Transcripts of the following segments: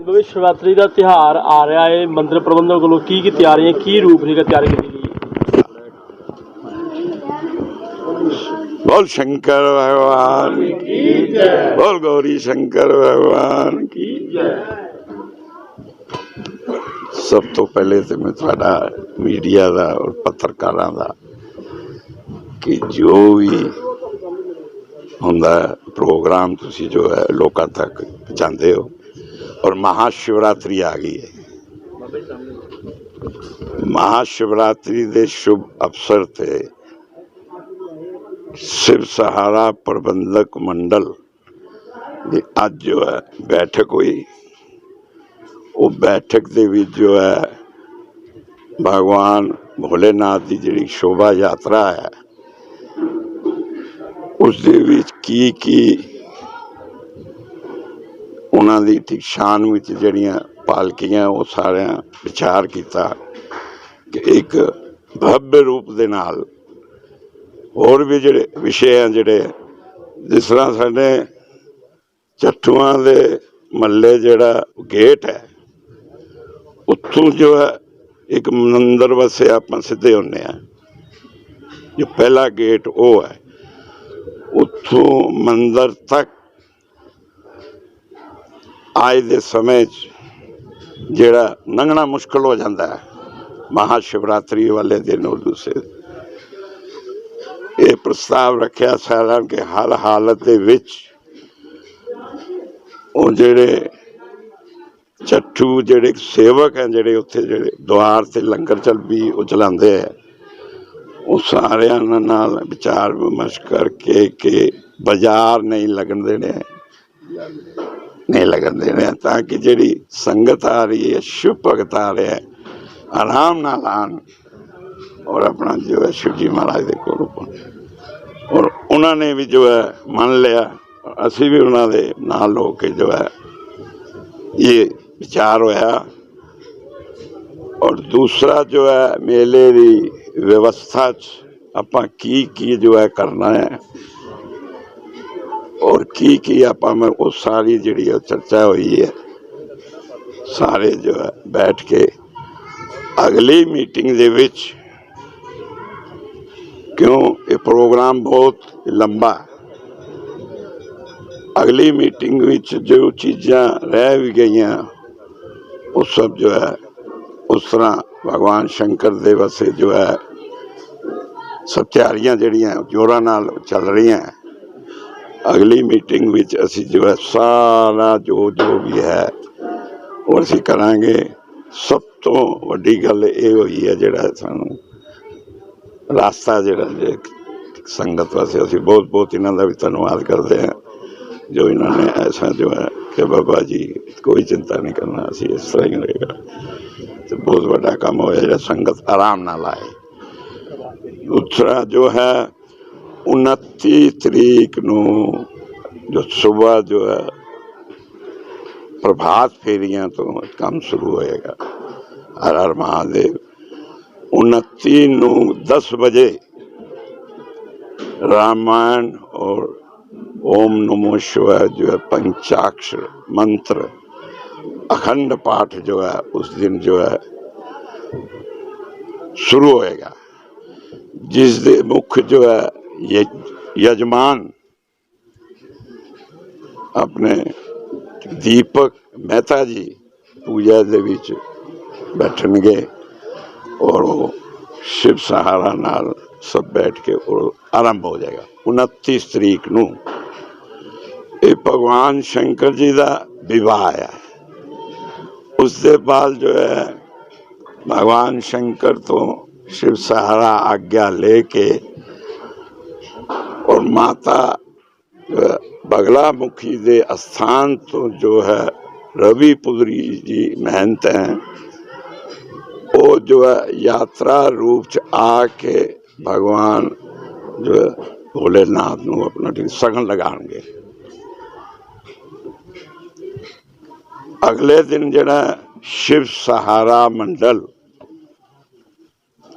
ਬਾਬੇ ਸ਼ਿਵਰਾਤਰੀ ਦਾ ਤਿਹਾਰ ਆ ਰਿਹਾ ਹੈ ਮੰਦਿਰ ਪ੍ਰਬੰਧਕ ਵੱਲੋਂ ਕੀ ਕੀ ਤਿਆਰੀਆਂ ਕੀ ਰੂਪ ਰੇਖਾ ਤਿਆਰ ਕੀਤੀ ਗਈ ਹੈ बोल शंकर भगवान की जय बोल गौरी शंकर भगवान की ਸਭ ਤੋਂ ਪਹਿਲੇ ਤੇ ਮੈਂ ਤੁਹਾਡਾ ਮੀਡੀਆ ਦਾ ਔਰ ਪੱਤਰਕਾਰਾਂ ਦਾ ਕਿ ਜੋ ਵੀ ਹੁੰਦਾ ਹੈ, ਪ੍ਰੋਗਰਾਮ ਤੁਸੀਂ ਜੋ ਹੈ ਲੋਕਾਂ ਤੱਕ ਪਹੁੰਚਾਉਂਦੇ ਹੋ ਔਰ ਮਹਾ ਸ਼ਿਵਰਾਤਰੀ ਆ ਗਈ ਹੈ ਮਹਾ ਸ਼ਿਵਰਾਤਰੀ ਦੇ ਸ਼ੁਭ ਅਵਸਰ ਤੇ शिव सहारा प्रबंधक मंडल ਦੀ ਅੱਜ ਜੋ ਹੈ ਬੈਠਕ ਹੋਈ ਉਹ ਬੈਠਕ ਦੇ ਵਿੱਚ ਜੋ ਹੈ ਭਗਵਾਨ ਭੋਲੇਨਾਥ ਦੀ ਜਿਹੜੀ ਸ਼ੋਭਾ ਯਾਤਰਾ ਹੈ ਉਸ ਦੇ ਵਿੱਚ ਕੀ ਕੀ ਉਹਨਾਂ ਦੀ ਠੀਕ ਸ਼ਾਨ ਵਿੱਚ ਜਿਹੜੀਆਂ ਪਾਲਕੀਆਂ, ਉਹ ਸਾਰਿਆਂ ਵਿਚਾਰ ਕੀਤਾ ਕਿ ਇੱਕ ਭਵਯ ਰੂਪ ਦੇ ਨਾਲ ਹੋਰ ਵੀ ਜਿਹੜੇ ਵਿਸ਼ੇ ਆ ਜਿਹੜੇ ਜਿਸ ਤਰ੍ਹਾਂ ਸਾਡੇ ਚੱਠੂਆਂ ਦੇ ਮੱਲੇ ਜਿਹੜਾ ਗੇਟ ਹੈ, ਉੱਥੋਂ ਜੋ ਹੈ ਇੱਕ ਮੰਦਰ ਵਸੇ ਆਪਾਂ ਸਿੱਧੇ ਹੁੰਨੇ ਆ ਜੋ ਪਹਿਲਾ ਗੇਟ ਉਹ ਹੈ, ਉੱਥੋਂ ਮੰਦਰ ਤੱਕ ਅੱਜ ਦੇ ਸਮੇਂ 'ਚ ਜਿਹੜਾ ਲੰਘਣਾ ਮੁਸ਼ਕਲ ਹੋ ਜਾਂਦਾ ਹੈ ਮਹਾ ਸ਼ਿਵਰਾਤਰੀ ਵਾਲੇ ਦਿਨ ਉਹ ਦੂਸਰੇ ਇਹ ਪ੍ਰਸਤਾਵ ਰੱਖਿਆ ਸਾਰਿਆਂ ਕਿ ਹਰ ਹਾਲਤ ਦੇ ਵਿੱਚ ਉਹ ਜਿਹੜੇ ਚੱਠੂ ਜਿਹੜੇ ਸੇਵਕ ਹੈ, ਜਿਹੜੇ ਉੱਥੇ ਜਿਹੜੇ ਦੁਆਰ ਤੇ ਲੰਗਰ ਚੱਲ ਵੀ ਉਹ ਚਲਾਉਂਦੇ ਆ ਉਹ ਸਾਰਿਆਂ ਨਾਲ ਵਿਚਾਰ ਵਿਮਰਸ਼ ਕਰਕੇ ਕਿ ਬਾਜ਼ਾਰ ਨਹੀਂ ਲੱਗਣ ਦੇਣੇ। ਨਹੀਂ ਲੱਗਣ ਦੇਣੇ ਤਾਂ ਕਿ ਜਿਹੜੀ ਸੰਗਤ ਆ ਰਹੀ ਹੈ ਸ਼ਿਵ ਭਗਤ ਆ ਰਿਹਾ ਹੈ, ਆਰਾਮ ਨਾਲ ਆਣ ਔਰ ਆਪਣਾ ਜੋ ਹੈ ਸ਼ਿਵ ਜੀ ਮਹਾਰਾਜ ਦੇ ਕੋਲ ਪਹੁੰਚੇ ਔਰ ਉਹਨਾਂ ਨੇ ਵੀ ਜੋ ਹੈ ਮੰਨ ਲਿਆ, ਅਸੀਂ ਵੀ ਉਹਨਾਂ ਦੇ ਨਾਲ ਹੋ ਕੇ ਜੋ ਹੈ ਇਹ ਵਿਚਾਰ ਹੋਇਆ। ਔਰ ਦੂਸਰਾ ਜੋ ਹੈ ਮੇਲੇ ਦੀ ਵਿਵਸਥਾ ਚ ਆਪਾਂ ਕੀ ਕੀ ਜੋ ਹੈ ਕਰਨਾ ਹੈ ਔਰ ਕੀ ਕੀ ਆਪਾਂ ਮੈਂ ਉਹ ਸਾਰੀ ਜਿਹੜੀ ਉਹ ਚਰਚਾ ਹੋਈ ਹੈ ਸਾਰੇ ਜੋ ਹੈ ਬੈਠ ਕੇ ਅਗਲੀ ਮੀਟਿੰਗ ਦੇ ਵਿੱਚ ਕਿਉਂ ਇਹ ਪ੍ਰੋਗਰਾਮ ਬਹੁਤ ਲੰਬਾ ਹੈ ਅਗਲੀ ਮੀਟਿੰਗ ਵਿੱਚ ਜੋ ਚੀਜ਼ਾਂ ਰਹਿ ਵੀ ਗਈਆਂ ਉਹ ਸਭ ਜੋ ਹੈ ਉਸ ਤਰ੍ਹਾਂ ਭਗਵਾਨ ਸ਼ੰਕਰ ਦੇ ਵਸੇ ਜੋ ਹੈ ਸਭ ਤਿਆਰੀਆਂ ਜਿਹੜੀਆਂ ਜੋਰਾਂ ਨਾਲ ਚੱਲ ਰਹੀਆਂ ਹੈ। ਅਗਲੀ ਮੀਟਿੰਗ ਵਿੱਚ ਅਸੀਂ ਜੋ ਹੈ ਸਾਰਾ ਜੋ ਜੋ ਵੀ ਹੈ, ਉਹ ਅਸੀਂ ਕਰਾਂਗੇ। ਸਭ ਤੋਂ ਵੱਡੀ ਗੱਲ ਇਹ ਹੋਈ ਹੈ ਜਿਹੜਾ ਸਾਨੂੰ ਰਾਸਤਾ ਜਿਹੜਾ ਜੇ ਸੰਗਤ ਵਾਸਤੇ ਅਸੀਂ ਬਹੁਤ ਬਹੁਤ ਇਹਨਾਂ ਦਾ ਵੀ ਧੰਨਵਾਦ ਕਰਦੇ ਹਾਂ, ਜੋ ਇਹਨਾਂ ਨੇ ਐਸਾ ਜੋ ਹੈ ਕਿ ਬਾਬਾ ਜੀ ਕੋਈ ਚਿੰਤਾ ਨਹੀਂ ਕਰਨਾ, ਅਸੀਂ ਇਸ ਤਰ੍ਹਾਂ ਹੀ ਰਹੇਗਾ ਤੇ ਬਹੁਤ ਵੱਡਾ ਕੰਮ ਹੋਇਆ ਜਿਹੜਾ ਸੰਗਤ ਆਰਾਮ ਨਾਲ ਆਏ। ਦੂਸਰਾ ਜੋ ਹੈ 29 ਤਰੀਕ ਨੂੰ ਜੋ ਸਵੇਰ ਜੋ ਹੈ ਪ੍ਰਭਾਤ ਫੇਰੀਆਂ ਤੋਂ ਕੰਮ ਸ਼ੁਰੂ ਹੋਏਗਾ ਹਰ ਹਰ ਮਹਾਦੇਵ 29 ਨੂੰ 10 ਵਜੇ रामायण और ओम नमो शिवाय जो है पंचाक्षर मंत्र अखंड पाठ जो है उस दिन जो है शुरू होएगा जिस दिन मुख्य जो है ये यजमान अपने दीपक मेहता जी पूजा ਦੇ ਵਿੱਚ ਬੈਠਣਗੇ ਔਰ ਉਹ शिव सहारा नाल सब बैठ के और आरंभ हो जाएगा 29 तरीक ਨੂੰ ਇਹ ਭਗਵਾਨ ਸ਼ੰਕਰ ਜੀ ਦਾ ਵਿਵਾਹ ਹੈ ਉਸ ਦੇ ਬਾਅਦ ਜੋ ਹੈ ਭਗਵਾਨ ਸ਼ੰਕਰ ਤੋਂ शिव सहारा आज्ञा लेके और माता जो है, बगला मुखी ਦੇ ਅਸਥਾਨ ਤੋਂ ਜੋ ਹੈ ਰਵੀ ਪੁਦਰੀ ਜੀ ਮਹੰਤ ਹੈ ਉਹ ਜੋ ਹੈ ਯਾਤਰਾ ਰੂਪ ਚ ਆ ਕੇ ਭਗਵਾਨ ਜੋ ਹੈ ਭੋਲੇਨਾਥ ਨੂੰ ਆਪਣਾ ਠੀਕ ਸਗਨ ਲਗਾਣਗੇ ਅਗਲੇ ਦਿਨ ਜਿਹੜਾ ਸ਼ਿਵ ਸਹਾਰਾ ਮੰਡਲ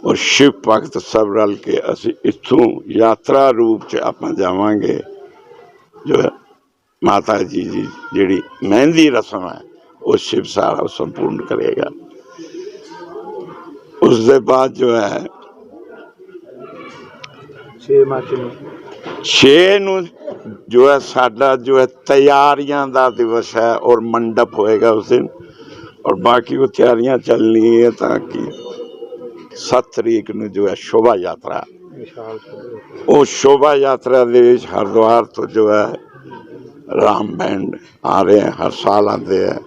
ਔਰ ਸ਼ਿਵ ਭਗਤ ਸਭ ਰਲ ਕੇ ਅਸੀਂ ਇੱਥੋਂ ਯਾਤਰਾ ਰੂਪ ਚ ਆਪਾਂ ਜਾਵਾਂਗੇ। ਜੋ ਮਾਤਾ ਜੀ ਦੀ ਜਿਹੜੀ ਮਹਿੰਦੀ ਰਸਮ ਹੈ ਉਹ ਸ਼ਿਵ ਸਾਰਾ ਸੰਪੂਰਨ ਕਰੇਗਾ। ਉਸ ਦੇ ਬਾਅਦ ਜੋ ਹੈ 6 ਮਾਰਚ ਨੂੰ। 6 ਨੂੰ ਜੋ ਹੈ ਸਾਡਾ ਜੋ ਹੈ ਤਿਆਰੀਆਂ ਦਾ ਦਿਵਸ ਹੈ ਔਰ ਮੰਡਪ ਹੋਏਗਾ ਉਸ ਦਿਨ। ਔਰ ਬਾਕੀ ਉਹ ਤਿਆਰੀਆਂ ਚੱਲਣੀ ਹੈ ਤਾਂ ਕਿ 7 ਤਰੀਕ ਨੂੰ ਜੋ ਹੈ ਸ਼ੋਭਾ ਯਾਤਰਾ। ਉਹ ਸ਼ੋਭਾ ਯਾਤਰਾ ਦੇ ਵਿੱਚ ਹਰਦੁਆਰ ਤੋਂ ਜੋ ਹੈ ਰਾਮ ਬੈਂਡ ਆ ਰਹੇ ਹੈ ਹਰ ਸਾਲ ਆਉਂਦੇ ਹੈ।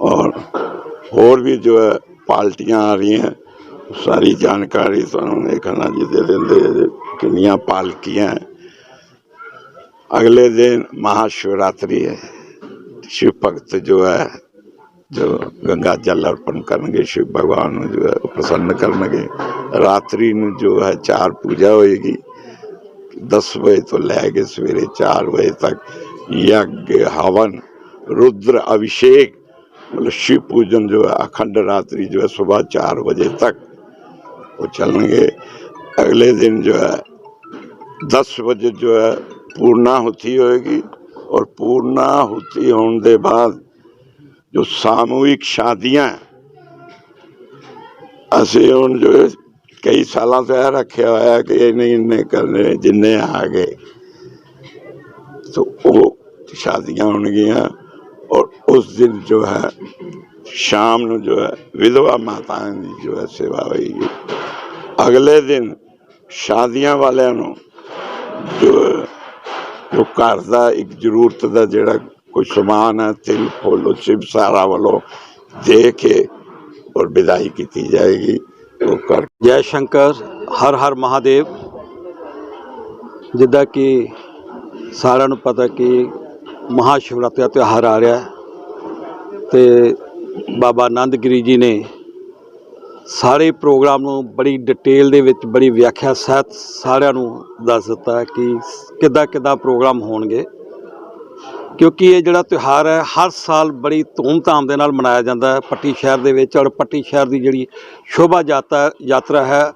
ਔਰ ਹੋਰ ਵੀ ਜੋ ਹੈ ਪਾਲਟੀਆਂ ਆ ਰਹੀਆਂ ਸਾਰੀ ਜਾਣਕਾਰੀ ਤੁਹਾਨੂੰ ਦੇਖਣਾ ਜੀ ਦੇ ਦਿੰਦੇ ਕਿੰਨੀਆਂ ਪਾਲਕੀਆਂ ਅਗਲੇ ਦਿਨ ਮਹਾਸ਼ਿਵਰਾਤਰੀ ਹੈ ਸ਼ਿਵ ਭਗਤ ਜੋ ਹੈ जो गंगा जल अर्पण करनगे शिव भगवान ਨੂੰ ਜੋ ਹੈ ਉਹ ਪ੍ਰਸੰਨ ਕਰਨਗੇ ਰਾਤਰੀ ਨੂੰ ਜੋ ਹੈ ਚਾਰ ਪੂਜਾ ਹੋਏਗੀ 10 ਵਜੇ ਤੋਂ ਲੈ ਕੇ ਸਵੇਰੇ 4 ਵਜੇ ਤੱਕ ਯੱਗ ਹਵਨ रुद्र अभिषेक मतलब शिव पूजन जो है अखंड रात्रि जो है सुबह चार बजे तक वो चलेंगे अगले दिन जो है दस बजे जो है पूर्णाहुति होएगी और पूर्णाहुति होने के बाद जो सामूहिक शादियां ਅਸੀਂ ਹੁਣ ਜੋ ਹੈ ਕਈ ਸਾਲਾਂ ਤੋਂ ਇਹ ਰੱਖਿਆ ਹੋਇਆ ਕਿ ਇਹਨੇ ਇੰਨੇ ਕਰਨੇ ਜਿੰਨੇ ਆ ਗਏ तो वो शादियां होंगियां और उस दिन जो है शाम ਨੂੰ ਜੋ ਹੈ ਵਿਧਵਾ ਮਾਤਾਵਾਂ ਦੀ ਜੋ ਹੈ ਸੇਵਾ ਹੋਏਗੀ ਅਗਲੇ ਦਿਨ ਸ਼ਾਦੀਆਂ ਵਾਲਿਆਂ ਨੂੰ ਜੋ ਹੈ, ਜੋ ਘਰ ਦਾ ਇੱਕ ਜ਼ਰੂਰਤ ਦਾ ਜਿਹੜਾ ਕੋਈ ਸਮਾਨ ਹੈ, ਤਿਲ, ਫੁੱਲ ਚਿਪ ਸਾਰਾ ਵੱਲੋਂ ਦੇ ਕੇ ਔਰ ਵਿਦਾਈ ਕੀਤੀ ਜਾਏਗੀ। ਉਹ ਕਰ ਜੈ ਸ਼ੰਕਰ, ਹਰ ਹਰ ਮਹਾਦੇਵ। ਜਿੱਦਾਂ ਕਿ ਸਾਰਿਆਂ ਨੂੰ ਪਤਾ ਕਿ ਮਹਾ ਸ਼ਿਵਰਾਤਰੀ ਦਾ ਤਿਉਹਾਰ ਆ ਰਿਹਾ ਹੈ ਤੇ ਬਾਬਾ ਆਨੰਦਗਿਰੀ ਜੀ ਨੇ ਸਾਰੇ ਪ੍ਰੋਗਰਾਮ ਨੂੰ ਬੜੀ ਡਿਟੇਲ ਦੇ ਵਿੱਚ ਬੜੀ ਵਿਆਖਿਆ ਸਹਿਤ ਸਾਰਿਆਂ ਨੂੰ ਦੱਸ ਦਿੱਤਾ ਕਿ ਕਿੱਦਾਂ ਕਿੱਦਾਂ ਪ੍ਰੋਗਰਾਮ ਹੋਣਗੇ। ਕਿਉਂਕਿ ਇਹ ਜਿਹੜਾ ਤਿਉਹਾਰ ਹੈ, ਹਰ ਸਾਲ ਬੜੀ ਧੂਮਧਾਮ ਦੇ ਨਾਲ ਮਨਾਇਆ ਜਾਂਦਾ ਹੈ। ਪੱਟੀ ਸ਼ਹਿਰ ਦੇ ਵਿੱਚ ਔਰ ਪੱਟੀ ਸ਼ਹਿਰ ਦੀ ਜਿਹੜੀ ਸ਼ੋਭਾ ਯਾਤਰਾ ਯਾਤਰਾ ਹੈ,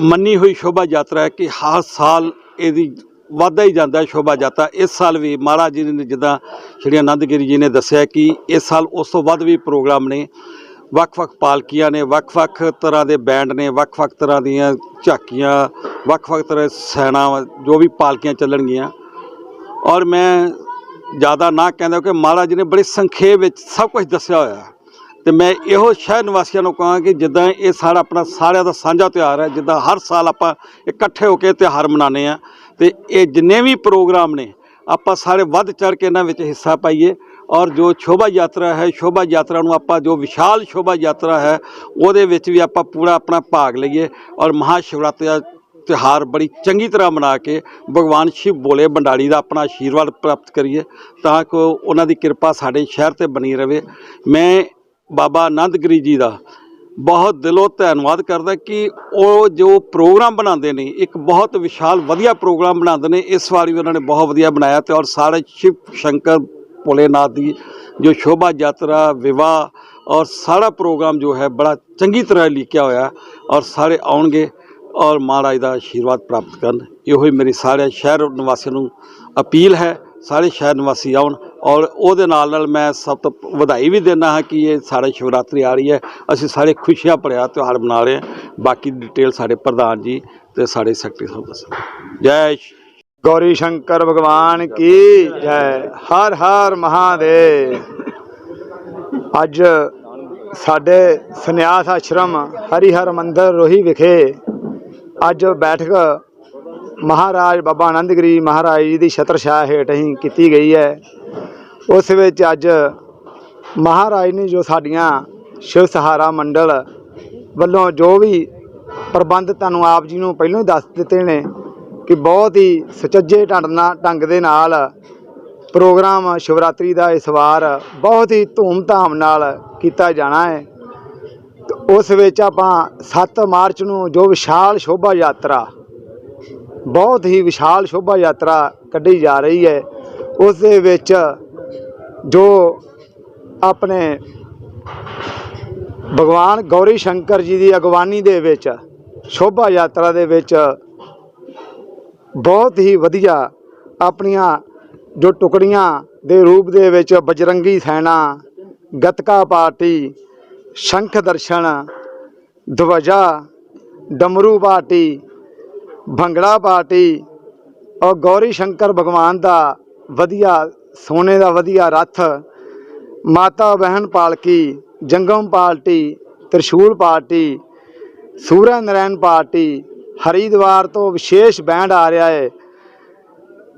ਮੰਨੀ ਹੋਈ ਸ਼ੋਭਾ ਯਾਤਰਾ ਹੈ ਕਿ ਹਰ ਸਾਲ ਇਹਦੀ ਵਾਧਾ ਹੀ ਜਾਂਦਾ ਸ਼ੋਭਾ ਯਾਤਰਾ। ਇਸ ਸਾਲ ਵੀ ਮਹਾਰਾਜ ਜੀ ਨੇ ਜਿੱਦਾਂ ਸ਼੍ਰੀ ਆਨੰਦਗਿਰੀ ਜੀ ਨੇ ਦੱਸਿਆ ਕਿ ਇਸ ਸਾਲ ਉਸ ਤੋਂ ਵੱਧ ਵੀ ਪ੍ਰੋਗਰਾਮ ਨੇ, ਵੱਖ-ਵੱਖ ਪਾਲਕੀਆਂ ਨੇ, ਵੱਖ-ਵੱਖ ਤਰ੍ਹਾਂ ਦੇ ਬੈਂਡ ਨੇ, ਵੱਖ-ਵੱਖ ਤਰ੍ਹਾਂ ਦੀਆਂ ਝਾਕੀਆਂ, ਵੱਖ-ਵੱਖ ਤਰ੍ਹਾਂ ਦੇ ਸੈਨਾ ਜੋ ਵੀ ਪਾਲਕੀਆਂ ਚੱਲਣਗੀਆਂ। ਔਰ ਮੈਂ ਜ਼ਿਆਦਾ ਨਾ ਕਹਿੰਦਾ ਕਿ ਮਹਾਰਾਜ ਜੀ ਨੇ ਬੜੇ ਸੰਖੇਪ ਵਿੱਚ ਸਭ ਕੁਝ ਦੱਸਿਆ ਹੋਇਆ ਹੈ। ਤੇ ਮੈਂ ਇਹੋ ਸ਼ਹਿਰ ਨਿਵਾਸੀਆਂ ਨੂੰ ਕਹਾਂ ਕਿ ਜਿੱਦਾਂ ਇਹ ਸਾਡਾ ਆਪਣਾ ਸਾਰਿਆਂ ਦਾ ਸਾਂਝਾ ਤਿਉਹਾਰ ਹੈ, ਜਿੱਦਾਂ ਹਰ ਸਾਲ ਆਪਾਂ ਇਕੱਠੇ ਹੋ ਕੇ ਤਿਉਹਾਰ ਮਨਾਉਂਦੇ ਆ ਤੇ ਇਹ ਜਿੰਨੇ ਵੀ ਪ੍ਰੋਗਰਾਮ ਨੇ, ਆਪਾਂ ਸਾਰੇ ਵੱਧ ਚੜ ਕੇ ਇਹਨਾਂ ਵਿੱਚ ਹਿੱਸਾ ਪਾਈਏ ਔਰ ਜੋ ਸ਼ੋਭਾ ਯਾਤਰਾ ਹੈ, ਸ਼ੋਭਾ ਯਾਤਰਾ ਨੂੰ ਆਪਾਂ ਜੋ ਵਿਸ਼ਾਲ ਸ਼ੋਭਾ ਯਾਤਰਾ ਹੈ, ਉਹਦੇ ਵਿੱਚ ਵੀ ਆਪਾਂ ਪੂਰਾ ਆਪਣਾ ਭਾਗ ਲਈਏ ਔਰ ਮਹਾ ਸ਼ਿਵਰਾਤਰੀ ਦਾ ਤਿਉਹਾਰ ਬੜੀ ਚੰਗੀ ਤਰ੍ਹਾਂ ਮਨਾ ਕੇ ਭਗਵਾਨ ਸ਼ਿਵ ਬੋਲੇ, ਭੰਡਾਰੀ ਦਾ ਆਪਣਾ ਆਸ਼ੀਰਵਾਦ ਪ੍ਰਾਪਤ ਕਰੀਏ ਤਾਂ ਕਿ ਉਹਨਾਂ ਦੀ ਕਿਰਪਾ ਸਾਡੇ ਸ਼ਹਿਰ ਤੇ ਬਣੀ ਰਵੇ। ਮੈਂ ਬਾਬਾ ਆਨੰਦਗਿਰੀ ਜੀ ਦਾ ਬਹੁਤ ਦਿਲੋਂ ਧੰਨਵਾਦ ਕਰਦਾ ਕਿ ਉਹ ਜੋ ਪ੍ਰੋਗਰਾਮ ਬਣਾਉਂਦੇ ਨੇ, ਇੱਕ ਬਹੁਤ ਵਿਸ਼ਾਲ ਵਧੀਆ ਪ੍ਰੋਗਰਾਮ ਬਣਾਉਂਦੇ ਨੇ, ਇਸ ਵਾਰ ਵੀ ਉਹਨਾਂ ਨੇ ਬਹੁਤ ਵਧੀਆ ਬਣਾਇਆ ਤੇ ਔਰ ਸਾਰੇ ਸ਼ਿਵ ਸ਼ੰਕਰ ਭੋਲੇਨਾਥ ਦੀ ਜੋ ਸ਼ੋਭਾ ਯਾਤਰਾ, ਵਿਵਾਹ ਔਰ ਸਾਰਾ ਪ੍ਰੋਗਰਾਮ ਜੋ ਹੈ ਬੜਾ ਚੰਗੀ ਤਰ੍ਹਾਂ ਲਿਖਿਆ ਹੋਇਆ ਔਰ ਸਾਰੇ ਆਉਣਗੇ। ਔਰ ਮਹਾਰਾਜ ਦਾ ਆਸ਼ੀਰਵਾਦ ਪ੍ਰਾਪਤ ਕਰਨ। ਇਹੋ ਹੀ ਮੇਰੀ ਸਾਰੇ ਸ਼ਹਿਰ ਨਿਵਾਸੀਆਂ ਨੂੰ ਅਪੀਲ ਹੈ, ਸਾਰੇ ਸ਼ਹਿਰ ਨਿਵਾਸੀ ਆਉਣ ਔਰ ਉਹਦੇ ਨਾਲ ਨਾਲ ਮੈਂ ਸਭ ਤੋਂ ਵਧਾਈ ਵੀ ਦਿੰਦਾ ਹਾਂ ਕਿ ਇਹ ਸਾਰੇ ਸ਼ਿਵਰਾਤਰੀ ਆ ਰਹੀ ਹੈ। ਅਸੀਂ ਸਾਰੇ ਖੁਸ਼ੀਆਂ ਭਰਿਆ ਤਿਉਹਾਰ ਮਨਾ ਰਹੇ ਹਾਂ। ਬਾਕੀ ਡਿਟੇਲ ਸਾਡੇ ਪ੍ਰਧਾਨ ਜੀ ਤੇ ਸਾਡੇ ਸੈਕਟਰੀ ਸਾਹਿਬ ਦੱਸਣ ਜੈ ਗੌਰੀ ਸ਼ੰਕਰ ਭਗਵਾਨ ਕੀ ਜੈ। ਹਰ ਹਰ ਮਹਾਦੇਵ। ਅੱਜ ਸਾਡੇ ਸੰਨਿਆਸ ਆਸ਼ਰਮ ਹਰੀ ਹਰ ਮੰਦਰ ਰੋਹੀ ਵਿਖੇ ਅੱਜ ਬੈਠਕ ਮਹਾਰਾਜ ਬਾਬਾ ਆਨੰਦਗਿਰੀ ਮਹਾਰਾਜ ਜੀ ਦੀ ਛਤਰਛਾਇਆ ਹੇਠ ਹੀ ਕੀਤੀ ਗਈ ਹੈ। ਉਸ ਵਿੱਚ ਅੱਜ ਮਹਾਰਾਜ ਨੇ ਜੋ ਸਾਡੀਆਂ ਸ਼ਿਵ ਸਹਾਰਾ ਮੰਡਲ ਵੱਲੋਂ ਜੋ ਵੀ ਪ੍ਰਬੰਧ ਤੁਹਾਨੂੰ ਆਪ ਜੀ ਨੂੰ ਪਹਿਲਾਂ ਹੀ ਦੱਸ ਦਿੱਤੇ ਨੇ ਕਿ ਬਹੁਤ ਹੀ ਸੁਚੱਜੇ ਢੰਗ ਨਾਲ ਢੰਗ ਦੇ ਨਾਲ ਪ੍ਰੋਗਰਾਮ ਸ਼ਿਵਰਾਤਰੀ ਦਾ ਇਸ ਵਾਰ ਬਹੁਤ ਹੀ ਧੂਮ-ਧਾਮ ਨਾਲ ਕੀਤਾ ਜਾਣਾ ਹੈ। ਉਸ ਵਿੱਚ ਆਪਾਂ 7 ਮਾਰਚ ਨੂੰ ਜੋ ਵਿਸ਼ਾਲ ਸ਼ੋਭਾ ਯਾਤਰਾ, ਬਹੁਤ ਹੀ ਵਿਸ਼ਾਲ ਸ਼ੋਭਾ ਯਾਤਰਾ ਕੱਢੀ ਜਾ ਰਹੀ ਹੈ, ਉਸ ਦੇ ਵਿੱਚ ਜੋ ਆਪਣੇ ਭਗਵਾਨ ਗੌਰੀ ਸ਼ੰਕਰ ਜੀ ਦੀ ਅਗਵਾਨੀ ਦੇ ਵਿੱਚ, ਸ਼ੋਭਾ ਯਾਤਰਾ ਦੇ ਵਿੱਚ ਬਹੁਤ ਹੀ ਵਧੀਆ ਆਪਣੀਆਂ ਜੋ ਟੁਕੜੀਆਂ ਦੇ ਰੂਪ ਦੇ ਵਿੱਚ ਬਜਰੰਗੀ ਸੈਨਾ, ਗਤਕਾ ਪਾਰਟੀ ਸ਼ੰਖ ਦਰਸ਼ਨ ਦਵਜਾ, ਡਮਰੂ ਪਾਰਟੀ ਭੰਗੜਾ ਪਾਰਟੀ, ਔਰ ਗੌਰੀ ਸ਼ੰਕਰ ਭਗਵਾਨ ਦਾ ਵਧੀਆ, ਸੋਨੇ ਦਾ ਵਧੀਆ ਰੱਥ, ਮਾਤਾ ਬਹਿਣ ਪਾਲਕੀ, ਜੰਗਮ ਪਾਰਟੀ ਤ੍ਰਿਸ਼ੂਲ ਪਾਰਟੀ ਸੂਰਜ ਨਰੈਣ ਪਾਰਟੀ ਹਰੀਦਵਾਰ ਤੋਂ ਵਿਸ਼ੇਸ਼ ਬੈਂਡ ਆ ਰਿਹਾ ਹੈ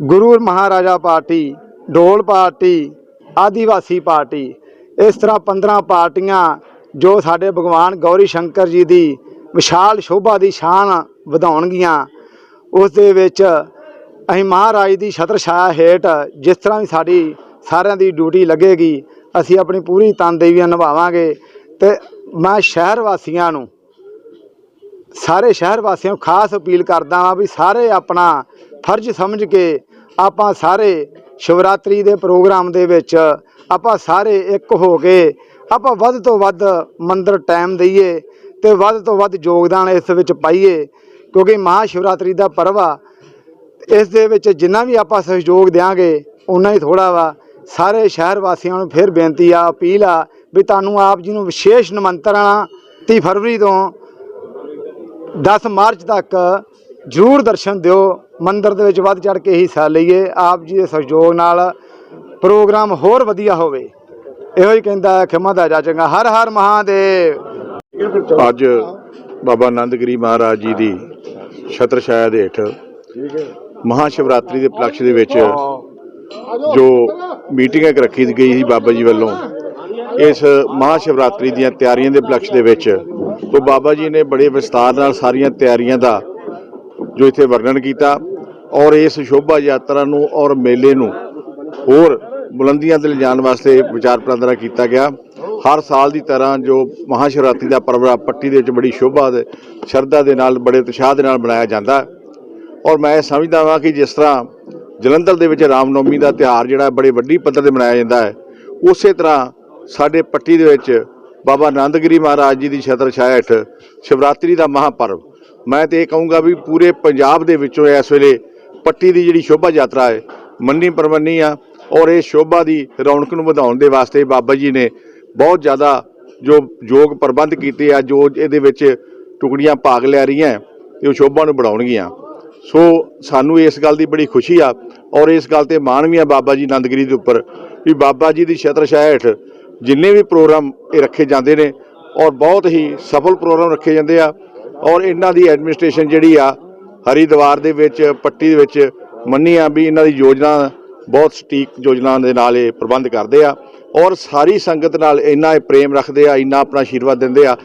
ਗੁਰੂ ਮਹਾਰਾਜਾ ਪਾਰਟੀ ਢੋਲ ਪਾਰਟੀ ਆਦੀਵਾਸੀ ਪਾਰਟੀ ਇਸ ਤਰ੍ਹਾਂ 15 ਪਾਰਟੀਆਂ ਜੋ ਸਾਡੇ ਭਗਵਾਨ ਗੌਰੀ ਸ਼ੰਕਰ ਜੀ ਦੀ ਵਿਸ਼ਾਲ ਸ਼ੋਭਾ ਦੀ ਸ਼ਾਨ ਵਧਾਉਣਗੀਆਂ, ਉਸ ਦੇ ਵਿੱਚ ਅਸੀਂ ਮਹਾਰਾਜ ਦੀ ਛਤਰ ਛਾਇਆ ਹੇਠ ਜਿਸ ਤਰ੍ਹਾਂ ਵੀ ਸਾਡੀ ਸਾਰਿਆਂ ਦੀ ਡਿਊਟੀ ਲੱਗੇਗੀ, ਅਸੀਂ ਆਪਣੀ ਪੂਰੀ ਤਨਦੇਵੀਆਂ ਨਿਭਾਵਾਂਗੇ ਤੇ ਮੈਂ ਸ਼ਹਿਰ ਵਾਸੀਆਂ ਨੂੰ, ਸਾਰੇ ਸ਼ਹਿਰ ਵਾਸੀਆਂ ਨੂੰ ਖਾਸ ਅਪੀਲ ਕਰਦਾ ਹਾਂ ਵੀ ਸਾਰੇ ਆਪਣਾ ਫਰਜ਼ ਸਮਝ ਕੇ ਆਪਾਂ ਸਾਰੇ ਸ਼ਿਵਰਾਤਰੀ ਦੇ ਪ੍ਰੋਗਰਾਮ ਦੇ ਵਿੱਚ ਆਪਾਂ ਸਾਰੇ ਇੱਕ ਹੋ ਕੇ ਆਪਾਂ ਵੱਧ ਤੋਂ ਵੱਧ ਮੰਦਰ ਟਾਈਮ ਦਈਏ ਤੇ ਵੱਧ ਤੋਂ ਵੱਧ ਯੋਗਦਾਨ ਇਸ ਵਿੱਚ ਪਾਈਏ, ਕਿਉਂਕਿ ਮਹਾ ਸ਼ਿਵਰਾਤਰੀ ਦਾ ਪਰਵ ਆ। ਇਸ ਦੇ ਵਿੱਚ ਜਿੰਨਾ ਵੀ ਆਪਾਂ ਸਹਿਯੋਗ ਦਿਆਂਗੇ ਉਨਾ ਹੀ ਥੋੜਾ ਵਾ। ਸਾਰੇ ਸ਼ਹਿਰ ਵਾਸੀਆਂ ਨੂੰ ਫਿਰ ਬੇਨਤੀ ਆ, ਅਪੀਲ ਆ ਵੀ ਤੁਹਾਨੂੰ ਆਪ ਜੀ ਨੂੰ ਵਿਸ਼ੇਸ਼ ਨਿਮੰਤਰਣ ਆ 30 ਫਰਵਰੀ ਤੋਂ 10 ਮਾਰਚ ਤੱਕ ਜ਼ਰੂਰ ਦਰਸ਼ਨ ਦਿਓ। ਮੰਦਿਰ ਦੇ ਵਿੱਚ ਵੱਧ ਚੜ ਕੇ ਹਿੱਸਾ ਲਈਏ। ਆਪ ਜੀ ਦੇ ਸਹਿਯੋਗ ਨਾਲ ਪ੍ਰੋਗਰਾਮ ਹੋਰ ਵਧੀਆ ਹੋਵੇ। ਇਹੋ ਹੀ ਕਹਿੰਦਾ ਖਿਮਾ ਦਾ ਜਾ ਚੰਗਾ, ਹਰ ਹਰ ਮਹਾਦੇਵ। ਅੱਜ ਬਾਬਾ ਆਨੰਦਗਿਰੀ ਮਹਾਰਾਜ ਜੀ ਦੀ ਛਤਰ ਛਾਇਆ ਦੇ ਹੇਠ ਮਹਾ ਸ਼ਿਵਰਾਤਰੀ ਦੇ ਉਪਲਕਸ਼ ਦੇ ਵਿੱਚ ਜੋ ਮੀਟਿੰਗ ਇੱਕ ਰੱਖੀ ਗਈ ਸੀ ਬਾਬਾ ਜੀ ਵੱਲੋਂ, ਇਸ ਮਹਾ ਸ਼ਿਵਰਾਤਰੀ ਦੀਆਂ ਤਿਆਰੀਆਂ ਦੇ ਉਪਲਕਸ਼ ਦੇ ਵਿੱਚ ਤੋਂ ਬਾਬਾ ਜੀ ਨੇ ਬੜੇ ਵਿਸਤਾਰ ਨਾਲ ਸਾਰੀਆਂ ਤਿਆਰੀਆਂ ਦਾ ਜੋ ਇੱਥੇ ਵਰਣਨ ਕੀਤਾ ਔਰ ਇਸ ਸ਼ੋਭਾ ਯਾਤਰਾ ਨੂੰ ਔਰ ਮੇਲੇ ਨੂੰ ਹੋਰ ਬੁਲੰਦੀਆਂ ਤੇ ਲਿਜਾਣ ਵਾਸਤੇ ਵਿਚਾਰ ਪ੍ਰੰਦਰਾ ਕੀਤਾ ਗਿਆ। ਹਰ ਸਾਲ ਦੀ ਤਰ੍ਹਾਂ ਜੋ ਮਹਾਸ਼ਿਵਰਾਤਰੀ ਦਾ ਪਰਵ ਆ, ਪੱਟੀ ਦੇ ਵਿੱਚ ਬੜੀ ਸ਼ੋਭਾ ਦੇ ਸ਼ਰਧਾ ਦੇ ਨਾਲ ਬੜੇ ਉਤਸ਼ਾਹ ਦੇ ਨਾਲ ਮਨਾਇਆ ਜਾਂਦਾ। ਔਰ ਮੈਂ ਇਹ ਸਮਝਦਾ ਹਾਂ ਕਿ ਜਿਸ ਤਰ੍ਹਾਂ ਜਲੰਧਰ ਦੇ ਵਿੱਚ ਰਾਮਨੌਮੀ ਦਾ ਤਿਉਹਾਰ ਜਿਹੜਾ ਬੜੇ ਵੱਡੀ ਪੱਧਰ ਤੇ ਮਨਾਇਆ ਜਾਂਦਾ ਹੈ ਉਸੇ ਤਰ੍ਹਾਂ ਸਾਡੇ ਪੱਟੀ ਦੇ ਵਿੱਚ ਬਾਬਾ ਆਨੰਦਗਿਰੀ ਮਹਾਰਾਜ ਜੀ ਦੀ ਛਤਰ ਛਾਇਆ ਹੇਠ ਸ਼ਿਵਰਾਤਰੀ ਦਾ ਮਹਾਪਰਵ। ਮੈਂ ਤੇ ਇਹ ਕਹੂੰਗਾ ਵੀ ਪੂਰੇ ਪੰਜਾਬ ਦੇ ਵਿੱਚੋਂ ਇਸ ਵੇਲੇ ਪੱਟੀ ਦੀ ਜਿਹੜੀ ਸ਼ੋਭਾ ਯਾਤਰਾ ਹੈ ਮੰਨੀ ਪਰਮੰਨੀ ਆ ਔਰ ਇਹ ਸ਼ੋਭਾ ਦੀ ਰੌਣਕ ਨੂੰ ਵਧਾਉਣ ਦੇ ਵਾਸਤੇ ਬਾਬਾ ਜੀ ਨੇ ਬਹੁਤ ਜ਼ਿਆਦਾ ਜੋ ਯੋਗ ਪ੍ਰਬੰਧ ਕੀਤੇ ਆ, ਜੋ ਇਹਦੇ ਵਿੱਚ ਟੁਕੜੀਆਂ ਭਾਗ ਲੈ ਰਹੀਆਂ, ਤੇ ਉਹ ਸ਼ੋਭਾ ਨੂੰ ਵਧਾਉਣਗੀਆਂ ਸੋ ਸਾਨੂੰ ਇਸ ਗੱਲ ਦੀ ਬੜੀ ਖੁਸ਼ੀ ਆ ਔਰ ਇਸ ਗੱਲ ਤੇ ਮਾਣ ਵੀ ਆ ਬਾਬਾ ਜੀ ਆਨੰਦਗਿਰੀ ਦੇ ਉੱਪਰ ਵੀ ਬਾਬਾ ਜੀ ਦੀ ਛਤਰ ਹੇਠ ਜਿੰਨੇ ਵੀ ਪ੍ਰੋਗਰਾਮ ਇਹ ਰੱਖੇ ਜਾਂਦੇ ਨੇ ਔਰ ਬਹੁਤ ਹੀ ਸਫਲ ਪ੍ਰੋਗਰਾਮ ਰੱਖੇ ਜਾਂਦੇ ਆ ਔਰ ਇਹਨਾਂ ਦੀ ਐਡਮਿਨਿਸਟ੍ਰੇਸ਼ਨ ਜਿਹੜੀ ਆ ਹਰੀਦਵਾਰ ਦੇ ਵਿੱਚ, ਪੱਟੀ ਦੇ ਵਿੱਚ ਮੰਨੀ ਆ ਵੀ ਇਹਨਾਂ ਦੀ ਯੋਜਨਾ ਬਹੁਤ ਸਟੀਕ ਯੋਜਨਾ ਦੇ ਨਾਲ ਇਹ ਪ੍ਰਬੰਧ ਕਰਦੇ ਆ ਔਰ ਸਾਰੀ ਸੰਗਤ ਨਾਲ ਇੰਨਾ ਇਹ ਪ੍ਰੇਮ ਰੱਖਦੇ ਆ, ਇੰਨਾ ਆਪਣਾ ਆਸ਼ੀਰਵਾਦ ਦਿੰਦੇ ਆ।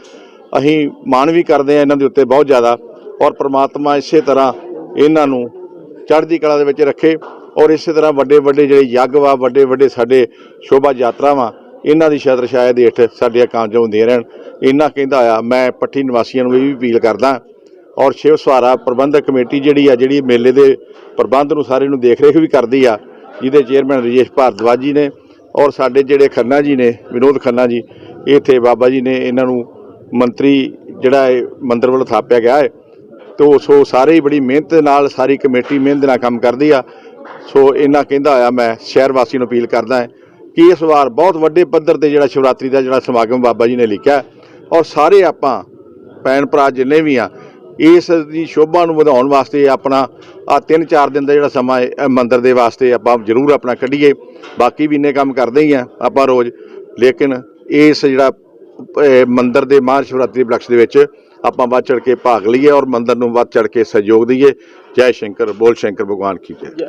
ਅਸੀਂ ਮਾਣ ਵੀ ਕਰਦੇ ਆ ਇਹਨਾਂ ਦੇ ਉੱਤੇ ਬਹੁਤ ਜ਼ਿਆਦਾ ਔਰ ਪ੍ਰਮਾਤਮਾ ਇਸੇ ਤਰ੍ਹਾਂ ਇਹਨਾਂ ਨੂੰ ਚੜ੍ਹਦੀ ਕਲਾ ਦੇ ਵਿੱਚ ਰੱਖੇ ਔਰ ਇਸੇ ਤਰ੍ਹਾਂ ਵੱਡੇ ਵੱਡੇ ਜਿਹੜੇ ਯੱਗ ਵਾ ਵੱਡੇ ਵੱਡੇ ਸਾਡੇ ਸ਼ੋਭਾ ਯਾਤਰਾਵਾਂ ਇਹਨਾਂ ਦੀ ਛਤਰ ਛਾਇਆ ਦੇ ਹੇਠ ਸਾਡੀਆਂ ਕਾਮਯਾਬ ਹੁੰਦੀਆਂ ਰਹਿਣ। ਇਹਨਾਂ ਕਹਿੰਦਾ ਆ, ਮੈਂ ਪੱਠੀ ਨਿਵਾਸੀਆਂ ਨੂੰ ਇਹ ਵੀ ਅਪੀਲ ਕਰਦਾ ਔਰ ਸ਼ਿਵ ਸਵਾਰਾ ਪ੍ਰਬੰਧਕ ਕਮੇਟੀ ਜਿਹੜੀ ਆ, ਜਿਹੜੀ ਮੇਲੇ ਦੇ ਪ੍ਰਬੰਧ ਨੂੰ ਸਾਰੇ ਨੂੰ ਦੇਖ ਰੇਖ ਵੀ ਕਰਦੀ ਆ ਜਿਹਦੇ ਚੇਅਰਮੈਨ ਰਜੇਸ਼ ਭਾਰਦਵਾਜ ਜੀ ਨੇ ਔਰ ਸਾਡੇ ਜਿਹੜੇ ਖੰਨਾ ਜੀ ਨੇ, ਵਿਨੋਦ ਖੰਨਾ ਜੀ, ਇੱਥੇ ਬਾਬਾ ਜੀ ਨੇ ਇਹਨਾਂ ਨੂੰ ਮੰਤਰੀ ਜਿਹੜਾ ਹੈ ਮੰਦਰ ਵੱਲ ਥਾਪਿਆ ਗਿਆ ਹੈ। ਤੋ ਸੋ ਸਾਰੇ ਹੀ ਬੜੀ ਮਿਹਨਤ ਨਾਲ ਸਾਰੀ ਕਮੇਟੀ ਮਿਹਨਤ ਨਾਲ ਕੰਮ ਕਰਦੀ ਆ। ਸੋ ਇਹਨਾਂ ਕਹਿੰਦਾ ਆ ਮੈਂ ਸ਼ਹਿਰ ਵਾਸੀ ਨੂੰ ਅਪੀਲ ਕਰਦਾ ਹਾਂ ਕਿ ਇਸ ਵਾਰ ਬਹੁਤ ਵੱਡੇ ਪੱਧਰ ਤੇ ਜਿਹੜਾ ਸ਼ਿਵਰਾਤਰੀ ਦਾ ਜਿਹੜਾ ਸਮਾਗਮ ਬਾਬਾ ਜੀ ਨੇ ਲਿਖਿਆ ਔਰ ਸਾਰੇ ਆਪਾਂ ਭੈਣ ਭਰਾ ਜਿੰਨੇ ਵੀ ਆ ਇਸ ਦੀ ਸ਼ੋਭਾ ਨੂੰ ਵਧਾਉਣ ਵਾਸਤੇ ਆਪਣਾ ਆ 3-4 ਦਿਨ ਦਾ ਜਿਹੜਾ ਸਮਾਂ ਹੈ, ਇਹ ਮੰਦਿਰ ਦੇ ਵਾਸਤੇ ਆਪਾਂ ਜ਼ਰੂਰ ਆਪਣਾ ਕੱਢੀਏ। ਬਾਕੀ ਵੀ ਇੰਨੇ ਕੰਮ ਕਰਦੇ ਹੀ ਆ ਆਪਾਂ ਰੋਜ਼। ਲੇਕਿਨ ਇਸ ਜਿਹੜਾ, ਇਹ ਮੰਦਿਰ ਦੇ ਮਹਾਂ ਸ਼ਿਵਰਾਤਰੀ ਬਲਕਸ਼ ਦੇ ਵਿੱਚ ਆਪਾਂ ਵੱਧ ਚੜ ਕੇ ਭਾਗ ਲਈਏ ਔਰ ਮੰਦਿਰ ਨੂੰ ਵੱਧ ਚੜ ਕੇ ਸਹਿਯੋਗ ਦਈਏ। ਜੈ ਸ਼ੰਕਰ, ਬੋਲ ਸ਼ੰਕਰ, ਭਗਵਾਨ ਕੀ ਜੈ।